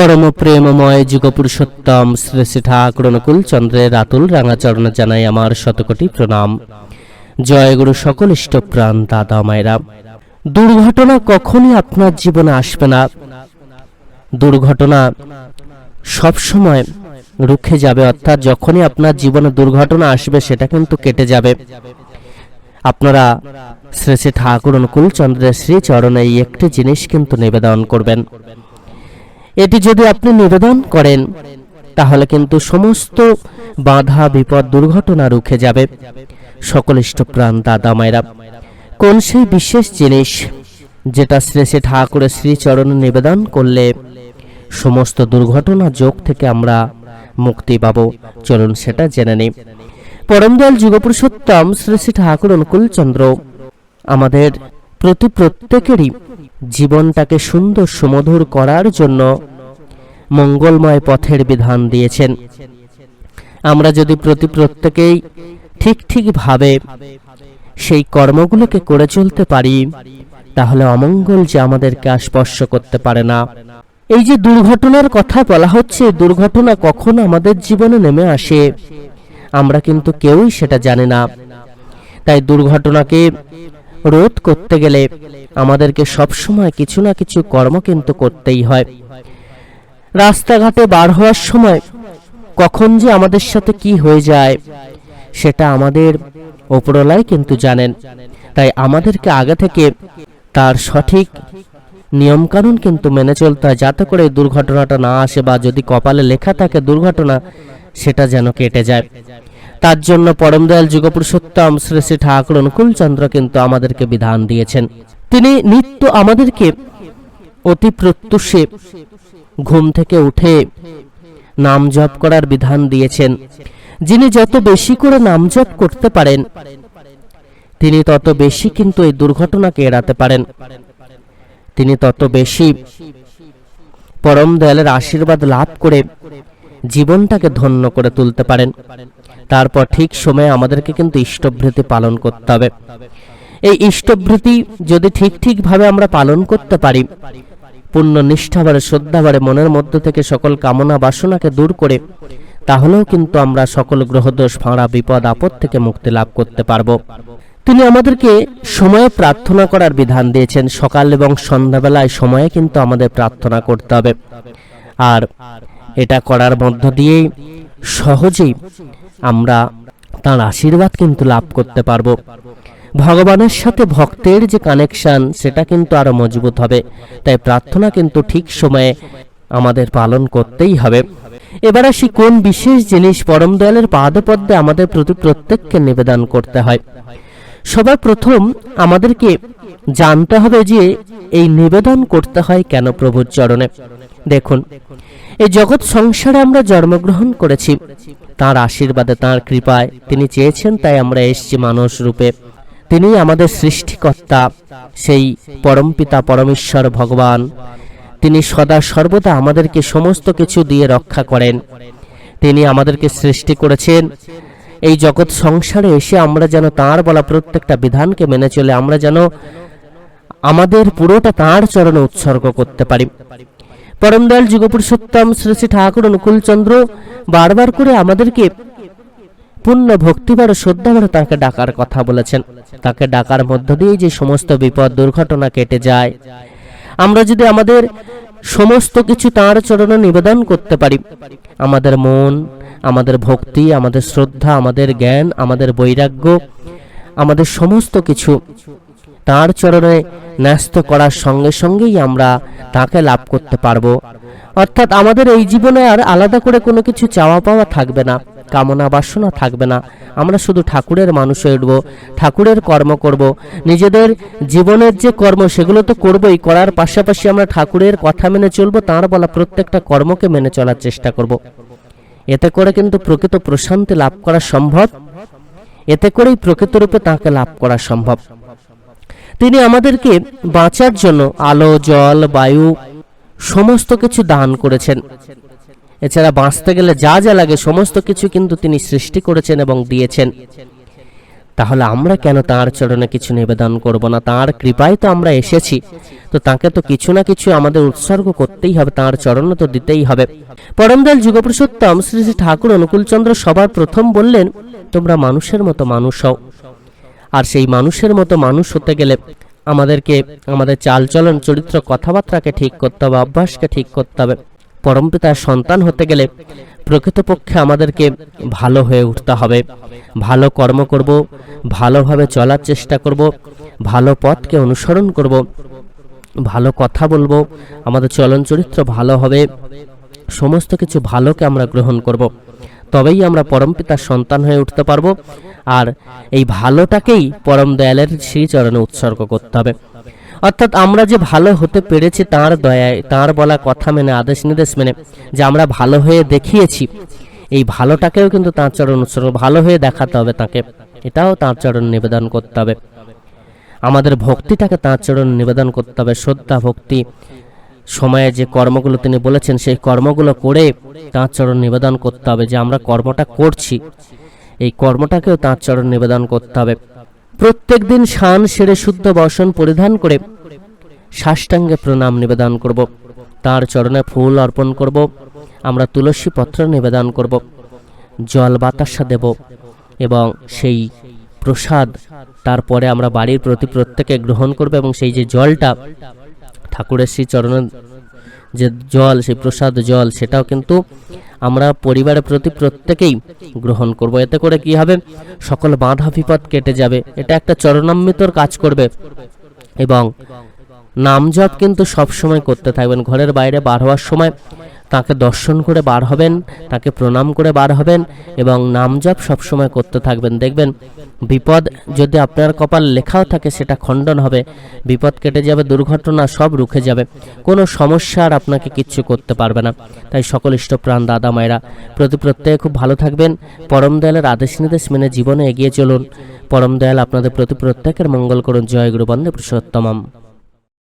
পরম প্রেমময় যুগপুরুষোত্তম শ্রী শ্রী ঠাকুর অনুকূল চন্দ্রের আতুল রাঙাচরণ জানাই আমার শতকোটি প্রণাম। জয় গুরু সকল ইষ্টপ্রাণ দাদা মায়েরা। দুর্ঘটনা কখনই আপনার জীবনে আসবে না। দুর্ঘটনা সব সময় রুখে যাবে, অর্থাৎ যখনই আপনার জীবনে দুর্ঘটনা আসবে, সেটা কিন্তু কেটে যাবে। আপনারা শ্রী শ্রী ঠাকুর অনুকূল চন্দ্রের শ্রী চরণে এই একটি জিনিস কিন্তু নিবেদন করবেন। এটি যদি আপনি নিবেদন করেন, তাহলে কিন্তু সমস্ত বাধা, বিপদ, দুর্ঘটনা রুখে যাবে। সকল ইষ্টপ্রাণ দাদা মায়েরা, কোন সেই বিশেষ জিনিস যেটা শ্রী শ্রী ঠাকুরের শ্রীচরণে নিবেদন করলে সমস্ত দুর্ঘটনা যোগ থেকে আমরা মুক্তি পাব? চলুন সেটা জেনে নিই। পরমদয়াল যুগপুরুষোত্তম শ্রী শ্রী ঠাকুর অনুকূল চন্দ্র আমাদের প্রতি প্রত্যেকেরই জীবনটাকে সুন্দর সুমধুর করার জন্য মঙ্গলময় পথের বিধান দিয়েছেন। আমরা যদি প্রতি প্রত্যেকেই ঠিক ঠিকভাবে সেই কর্মগুলোকে করে চলতে পারি, তাহলে অমঙ্গল যে আমাদেরকে স্পর্শ করতে পারে না। এই যে দুর্ঘটনার কথা বলা হচ্ছে, দুর্ঘটনা কখন আমাদের জীবনে নেমে আসে, আমরা কিন্তু কেউই সেটা জানে না। তাই দুর্ঘটনাকে রোধ করতে গেলে আমাদেরকে সবসময় কিছু না কিছু কর্ম কিন্তু করতেই হয়। রাস্তাঘাটে বার হওয়ার সময় কখন যে আমাদের সাথে কি হয়ে যায়, সেটা আমাদের ওপরলাই কিন্তু জানেন। তাই আমাদেরকে আগে থেকে তার সঠিক নিয়মকানুন কিন্তু মেনে চলতে হয়, যাতে করে দুর্ঘটনাটা না আসে বা যদি কপালে লেখা থাকে দুর্ঘটনা, সেটা যেন কেটে যায়। তার জন্য পরম দয়াল যুগপুরুষোত্তম শ্রী শ্রী ঠাকুর অনুকূল চন্দ্র কিন্তু আমাদেরকে বিধান দিয়েছেন। তিনি নিত্য আমাদেরকে অতি প্রত্যুষে ঘুম থেকে উঠে নাম জপ করার বিধান দিয়েছেন। যিনি যত বেশি করে নাম জপ করতে পারেন, তিনি তত বেশি কিন্তু এই দুর্ঘটনাকে এড়াতে পারেন। তিনি তত বেশি পরম দয়ালের আশীর্বাদ লাভ করে জীবনটাকে ধন্য করে তুলতে পারেন। তারপর ঠিক সময়ে আমাদেরকে কিন্তু ইষ্টভৃতি পালন করতে হবে। এই ইষ্টভৃতি যদি ঠিক ঠিকভাবে আমরা পালন করতে পারি, পূর্ণ নিষ্ঠাভারে শ্রদ্ধাভারে মনের মধ্য থেকে সকল কামনা বাসনাকে দূর করে, তাহলেও কিন্তু আমরা সকল গ্রহদোষ ফাঁড়া বিপদ, আপদ থেকে মুক্তি লাভ করতে পারব। তিনি আমাদেরকে সময়ে প্রার্থনা করার বিধান দিয়েছেন। সকাল এবং সন্ধ্যাবেলায় সময়ে কিন্তু আমাদের প্রার্থনা করতে হবে। আর এটা করার মধ্য দিয়েই সহজেই আমরা তার আশীর্বাদ কিন্তু লাভ করতে পারব। ভগবানের সাথে ভক্তের যে কানেকশন সেটা কিন্তু আরও মজবুত হবে। তাই প্রার্থনা কিন্তু ঠিক সময়ে আমাদের পালন করতেই হবে। এবার আসি কোন বিশেষ জিনিস পরম দয়ালের পাদপদ্মে আমাদের প্রতি প্রত্যেককে নিবেদন করতে হয়। সবার প্রথম আমাদেরকে জানতে হবে যে এই নিবেদন করতে হয় কেন প্রভুর চরণে। দেখুন, এই জগৎ সংসারে আমরা জন্মগ্রহণ করেছি। তার আশীর্বাদে, তার কৃপায় তিনি চেয়েছেন তাই আমরা এসছি মানুষ রূপে। তিনি আমাদের সৃষ্টিকর্তা, সেই পরমপিতা পরমেশ্বর ভগবান। তিনি সদা সর্বদা আমাদেরকে সমস্ত কিছু দিয়ে রক্ষা করেন। তিনি আমাদেরকে সৃষ্টি করেছেন। এই জগৎ সংসারে এসে আমরা যেন তাঁর বলা প্রত্যেকটা বিধানকে মেনে চলে, আমরা যেন আমাদের পুরোটা তাঁর চরণে উৎসর্গ করতে পারি। পরমদয়াল যুগপুরুষোত্তম শ্রী শ্রী ঠাকুর অনুকূলচন্দ্র বারবার করে আমাদেরকে পূর্ণ ভক্তিবার শ্রদ্ধাবার তাকে ডাকার কথা বলেছেন। তাকে ডাকার মধ্য দিয়ে যে সমস্ত বিপদ, দুর্ঘটনা কেটে যায়। আমরা যদি আমাদের সমস্ত কিছু তাঁর চরণে নিবেদন করতে পারি, আমাদের মন, আমাদের ভক্তি, আমাদের শ্রদ্ধা, আমাদের জ্ঞান, আমাদের বৈরাগ্য, আমাদের সমস্ত কিছু তাঁর চরণে ন্যস্ত করার সঙ্গে সঙ্গেই আমরা তাকে লাভ করতে পারব। অর্থাৎ আমাদের এই জীবনে আর আলাদা করে কোনো কিছু চাওয়া পাওয়া থাকবে না, কামনা বাসনা থাকবে না। আমরা শুধু ঠাকুরের মানুষ হয়ে উঠবো, ঠাকুরের কর্ম করব। নিজেদের জীবনের যে কর্ম, সেগুলো তো করবই। করার পাশাপাশি আমরা ঠাকুরের কথা মেনে চলবো, তাঁর বলা প্রত্যেকটা কর্মকে মেনে চলার চেষ্টা করব। এতে করে কিন্তু প্রকৃত প্রশান্তি লাভ করা সম্ভব। এতে করেই প্রকৃতরূপে তাকে লাভ করা সম্ভব। তিনি আমাদেরকে বাঁচার জন্য আলো, জল, বায়ু, সমস্ত কিছু দান করেছেন। এছাড়া বাঁচতে গেলে যা যা লাগে সমস্ত কিছু কিন্তু তিনি সৃষ্টি করেছেন এবং দিয়েছেন। তাহলে আমরা কেন তাঁর চরণে কিছু নিবেদন করব না? তাঁর কৃপায় তো আমরা এসেছি। তো তাকে তো কিছু না কিছু আমাদের উৎসর্গ করতেই হবে, তাঁর চরণে তো দিতেই হবে। পরমদয়াল যুগপুরুষোত্তম শ্রী শ্রী ঠাকুর অনুকূলচন্দ্র সবার প্রথম বললেন, তোমরা মানুষের মতো মানুষ হও। আর সেই মানুষের মতো মানুষ হতে গেলে আমাদেরকে, আমাদের চালচলন চরিত্র কথাবার্তাকে ঠিক করতে হবে, অভ্যাসকে ঠিক করতে হবে। পরমপিতার সন্তান হতে গেলে প্রকৃতপক্ষে আমাদেরকে ভালো হয়ে উঠতে হবে। ভালো কর্ম করব, ভালোভাবে চলার চেষ্টা করব, ভালো পথকে অনুসরণ করব, ভালো কথা বলব, আমাদের চলন চরিত্র ভালো হবে, সমস্ত কিছু ভালোকে আমরা গ্রহণ করব। তবেই আমরা পরমপিতার সন্তান হয়ে উঠতে পারব আর এই ভালোটাকেই পরম দয়ালের শ্রীচরণে উৎসর্গ করতে হবে। অর্থাৎ আমরা যে ভালো হতে পেরেছি তার দয়ায়, তার বলা কথা মেনে, আদেশ নির্দেশ মেনে যে আমরা ভালো হয়ে দেখিয়েছি, এই ভালোটাকেও কিন্তু তাঁর চরণ উৎসর্গ, ভালো হয়ে দেখাতে হবে তাকে। এটাও তাঁর চরণ নিবেদন করতে হবে। আমাদের ভক্তিটাকে তাঁর চরণ নিবেদন করতে হবে শ্রদ্ধা ভক্তি সময়ে যে কর্মগুলো তিনি বলেছেন, সেই কর্মগুলো করে তাঁর চরণ নিবেদন করতে হবে যে আমরা কর্মটা করছি। এই কর্মটাকেও তাঁর চরণ নিবেদন করতে হবে। প্রত্যেক দিন শান সেরে শুদ্ধ বসন পরিধান করে সাষ্টাঙ্গে প্রণাম নিবেদন করব। তার চরণে ফুল অর্পণ করব। আমরা তুলসী পত্র নিবেদন করব। জল বাতাসা দেব এবং সেই প্রসাদ তারপরে আমরা বাড়ির প্রতি প্রত্যেকে গ্রহণ করব এবং সেই যে জলটা ঠাকুরের সেই চরণের যে জল, সেই প্রসাদ জল, সেটাও কিন্তু আমরা পরিবারের প্রতি প্রত্যেকেই গ্রহণ করব। এতে করে কি হবে? সকল বাঁধা বিপদ কেটে যাবে। এটা একটা চরণামৃতর কাজ করবে। এবং নাম জপ কিন্তু সব সময় করতে থাকবেন। ঘরের বাইরে বার হওয়ার সময় তাকে দর্শন করে বার হবেন, তাকে প্রণাম করে বার হবেন এবং নাম জপ সবসময় করতে থাকবেন। দেখবেন বিপদ যদি আপনার কপাল লেখাও থাকে সেটা খণ্ডন হবে, বিপদ কেটে যাবে, দুর্ঘটনা সব রুখে যাবে, কোনো সমস্যা আর আপনাকে কিচ্ছু করতে পারবে না। তাই সকল ইষ্টপ্রাণ দাদা মায়েরা, প্রতি প্রত্যেকে খুব ভালো থাকবেন, পরম দয়ালের আদেশ নির্দেশ মেনে জীবনে এগিয়ে চলুন। পরম দয়াল আপনাদের প্রতি প্রত্যেকের মঙ্গল করুন। জয় গুরু বন্দে